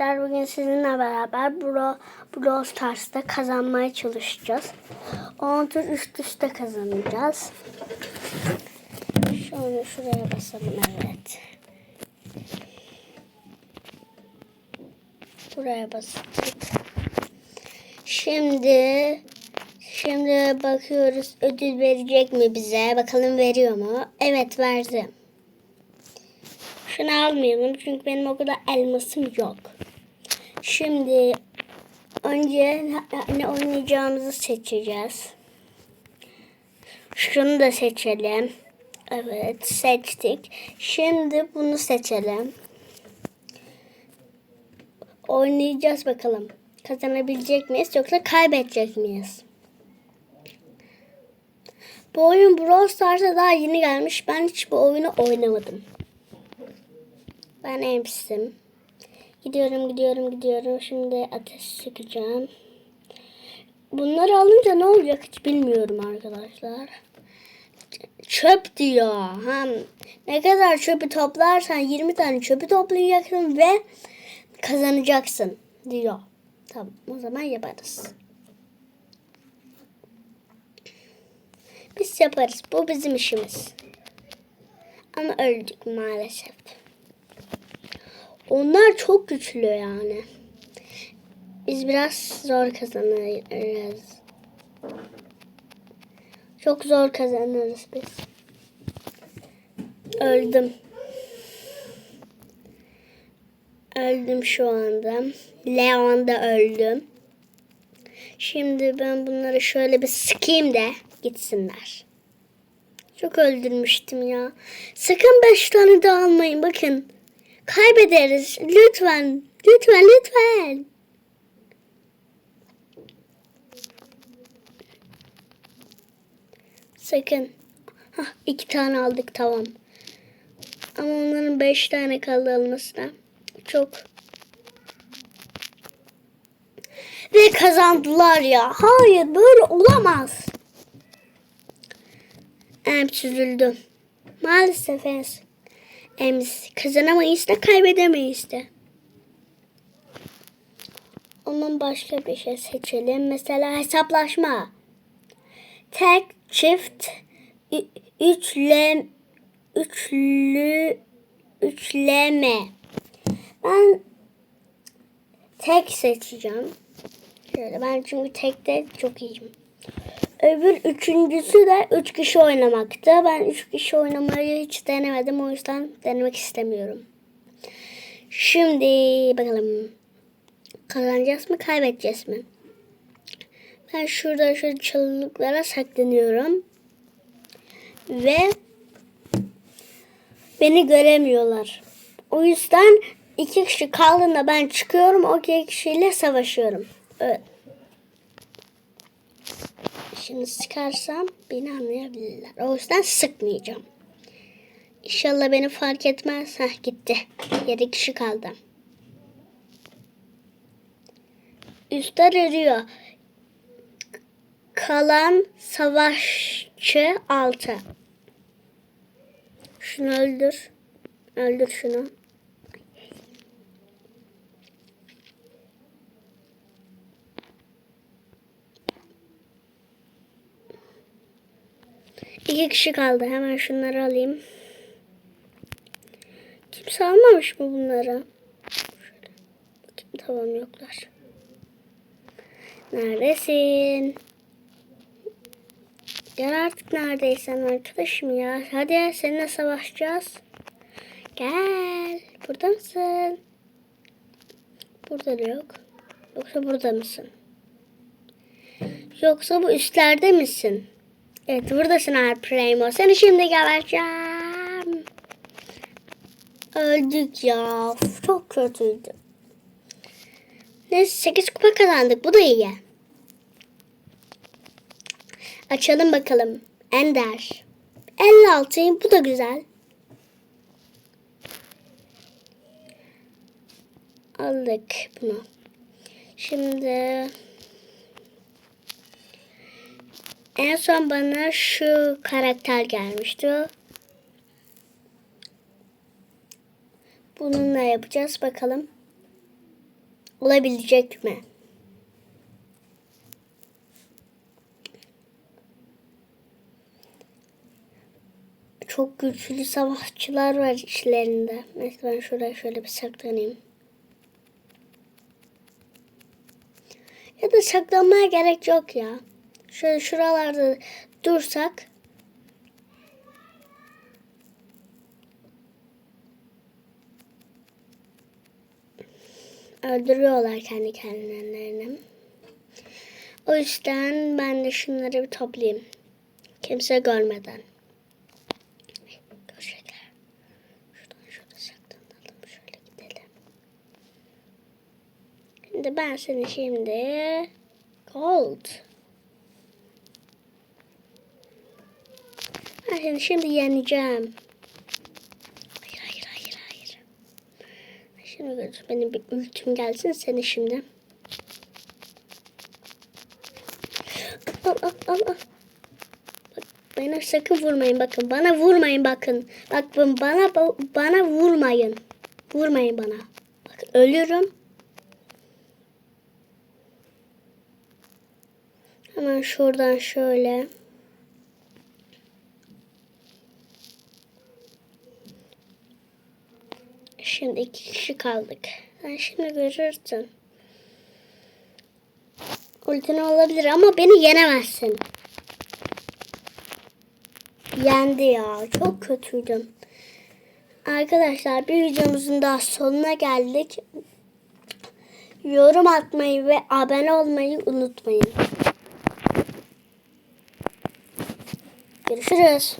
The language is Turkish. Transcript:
arkadaşlar bugün sizinle beraber Bro, Brawl Stars'ta kazanmaya çalışacağız. 10 tur üst üste kazanacağız. Şöyle şuraya basalım evet. Buraya bastık. Şimdi şimdi bakıyoruz ödül verecek mi bize? Bakalım veriyor mu? Evet verdi. Şunu almayalım çünkü benim o kadar elmasım yok. Şimdi önce ne oynayacağımızı seçeceğiz. Şunu da seçelim. Evet seçtik. Şimdi bunu seçelim. Oynayacağız bakalım. Kazanabilecek miyiz yoksa kaybedecek miyiz? Bu oyun Brawl Stars'a daha yeni gelmiş. Ben hiç bu oyunu oynamadım. Ben Ems'im. Gidiyorum gidiyorum gidiyorum. Şimdi ateş sıkacağım. Bunları alınca ne olacak hiç bilmiyorum arkadaşlar. Çöp diyor. Ha, ne kadar çöpü toplarsan 20 tane çöpü toplayacaksın ve kazanacaksın diyor. Tamam o zaman yaparız. Biz yaparız. Bu bizim işimiz. Ama öldük maalesef. Onlar çok güçlü yani. Biz biraz zor kazanırız. Çok zor kazanırız biz. Öldüm. Öldüm şu anda. Leon'da öldüm. Şimdi ben bunları şöyle bir sıkayım da gitsinler. Çok öldürmüştüm ya. Sakın beş tane daha almayın bakın. Kaybederiz. Lütfen. Lütfen lütfen. Sakın. Hah, iki tane aldık tamam. Ama onların beş tane kaldı almasına. Çok. Ve kazandılar ya. Hayır böyle olamaz. Em süzüldü. Maalesef Ems. Ems kazanamayız da kaybedemeyiz de. Onun başka bir şey seçelim. Mesela hesaplaşma. Tek, çift, ü- üçlem, üçlü, üçleme. Ben tek seçeceğim. Şöyle ben çünkü tekte çok iyiyim. Öbür üçüncüsü de üç kişi oynamaktı. Ben üç kişi oynamayı hiç denemedim. O yüzden denemek istemiyorum. Şimdi bakalım. Kazanacağız mı kaybedeceğiz mi? Ben şurada şu çalılıklara saklanıyorum. Ve beni göremiyorlar. O yüzden iki kişi kaldığında ben çıkıyorum. O iki kişiyle savaşıyorum. Evet. Şimdi sıkarsam beni anlayabilirler. O yüzden sıkmayacağım. İnşallah beni fark etmez. Heh gitti. Yedi kişi kaldı. Üstler eriyor. Kalan savaşçı altı. Şunu öldür. Öldür şunu. İki kişi kaldı. Hemen şunları alayım. Kimse almamış mı bunları? Tamam yoklar. Neredesin? Gel artık neredeysen arkadaşım ya. Hadi seninle savaşacağız. Gel. Burada mısın? Burada da yok. Yoksa burada mısın? Yoksa bu üstlerde misin? Evet buradasın Al Primo. Seni şimdi gebereceğim. Öldük ya. Çok kötüydü. Neyse 8 kupa kazandık. Bu da iyi. Açalım bakalım. Ender. 56. Bu da güzel. Aldık bunu. Şimdi en son bana şu karakter gelmişti. Bununla yapacağız bakalım. olabilecek mi? Çok güçlü savaşçılar var içlerinde. Ben şuraya şöyle bir saklanayım. Ya da saklanmaya gerek yok ya. Şöyle şuralarda dursak. Öldürüyorlar kendi kendilerini. O yüzden ben de şunları bir toplayayım. Kimse görmeden. Şimdi ben seni şimdi gold. Seni şimdi yeneceğim. Hayır hayır hayır hayır. Şimdi benim bir ultim gelsin seni şimdi. Al al al al. Bak, bana sakın vurmayın bakın. Bana vurmayın bakın. Bakın bana bana vurmayın. Vurmayın bana. Bakın ölüyorum. Hemen şuradan şöyle. Şimdi iki kişi kaldık. Sen şimdi görürsün. Ultin olabilir ama beni yenemezsin. Yendi ya. Çok kötüydüm. Arkadaşlar bir videomuzun daha sonuna geldik. Yorum atmayı ve abone olmayı unutmayın. Görüşürüz.